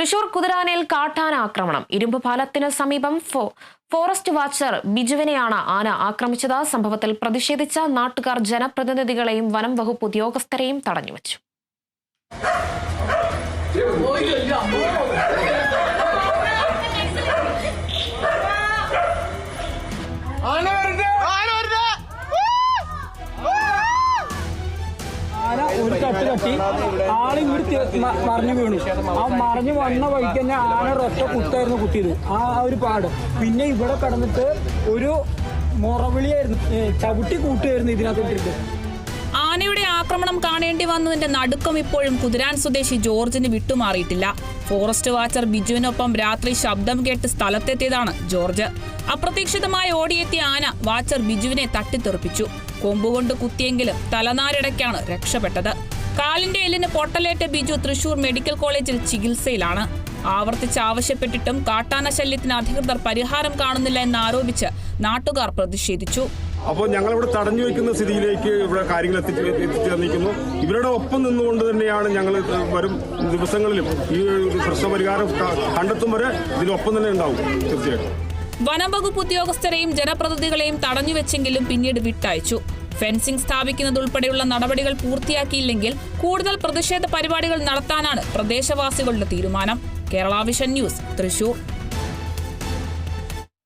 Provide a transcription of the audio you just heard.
തൃശൂർ കുതിരാനയിൽ കാട്ടാന ആക്രമണം. ഇരുമ്പ് പാലത്തിന് സമീപം ഫോ ഫോറസ്റ്റ് വാച്ചർ ബിജുവിനെയാണ് ആന ആക്രമിച്ചത്. സംഭവത്തിൽ പ്രതിഷേധിച്ച നാട്ടുകാർ ജനപ്രതിനിധികളെയും വനം വകുപ്പ് ഉദ്യോഗസ്ഥരെയും തടഞ്ഞുവച്ചു. ആന ഒരു തട്ട് കട്ടി ആൾ ഇങ്ങോട്ട് മറിഞ്ഞു വീണു. ആ മറിഞ്ഞു വന്ന വഴിക്ക് തന്നെ ആന ഒറ്റ കുത്തായിരുന്നു കുത്തിയത്. ആ ഒരു പാട്. പിന്നെ ഇവിടെ കടന്നിട്ട് ഒരു മുറവിളിയായിരുന്നു ചവിട്ടി കൂട്ടുമായിരുന്നു ഇതിനകത്തോട്ടിട്ട് ആക്രമണം കാണേണ്ടി വന്നതിന്റെ നടുക്കം ഇപ്പോഴും കുതിരാൻ സ്വദേശി ജോർജിന് വിട്ടുമാറിയിട്ടില്ല. ഫോറസ്റ്റ് വാച്ചർ ബിജുവിനൊപ്പം രാത്രി ശബ്ദം കേട്ട് സ്ഥലത്തെത്തിയതാണ് ജോർജ്. അപ്രതീക്ഷിതമായി ഓടിയെത്തിയ ആന വാച്ചർ ബിജുവിനെ തട്ടിത്തെറിപ്പിച്ചു. കൊമ്പുകൊണ്ട് കുത്തിയെങ്കിലും തലനാരിടയ്ക്കാണ് രക്ഷപ്പെട്ടത്. കാലിന്റെ എല്ലിന് പൊട്ടലേറ്റ ബിജു തൃശൂർ മെഡിക്കൽ കോളേജിൽ ചികിത്സയിലാണ്. ആവർത്തിച്ച് ആവശ്യപ്പെട്ടിട്ടും കാട്ടാന ശല്യത്തിന് അധികൃതർ പരിഹാരം കാണുന്നില്ല എന്നാരോപിച്ച് നാട്ടുകാർ പ്രതിഷേധിച്ചു. അപ്പോൾ ഞങ്ങളിവിടെ തടഞ്ഞു വെക്കുന്ന സ്ഥിതിയിലേക്ക് ഇവിടെ കാര്യങ്ങൾ എത്തിച്ച് എത്തിച്ചേർന്നിരിക്കുന്നു ഇവരുടെ ഒപ്പം നിന്നുകൊണ്ട് തന്നെയാണ് ഞങ്ങൾ വരും ദിവസങ്ങളിലും ഈ പ്രശ്നപരിഹാരം കണ്ടെത്തും വരെ ഇതിനൊപ്പം തന്നെ ഉണ്ടാവും. തീർച്ചയായിട്ടും. വനംവകുപ്പ് ഉദ്യോഗസ്ഥരെയും ജനപ്രതിനിധികളെയും തടഞ്ഞുവെച്ചെങ്കിലും പിന്നീട് വിട്ടയച്ചു. ഫെൻസിംഗ് സ്ഥാപിക്കുന്നതുൾപ്പെടെയുള്ള നടപടികൾ പൂർത്തിയാക്കിയില്ലെങ്കിൽ കൂടുതൽ പ്രതിഷേധ പരിപാടികൾ നടത്താനാണ് പ്രദേശവാസികളുടെ തീരുമാനം. Kerala vision news Thrissur.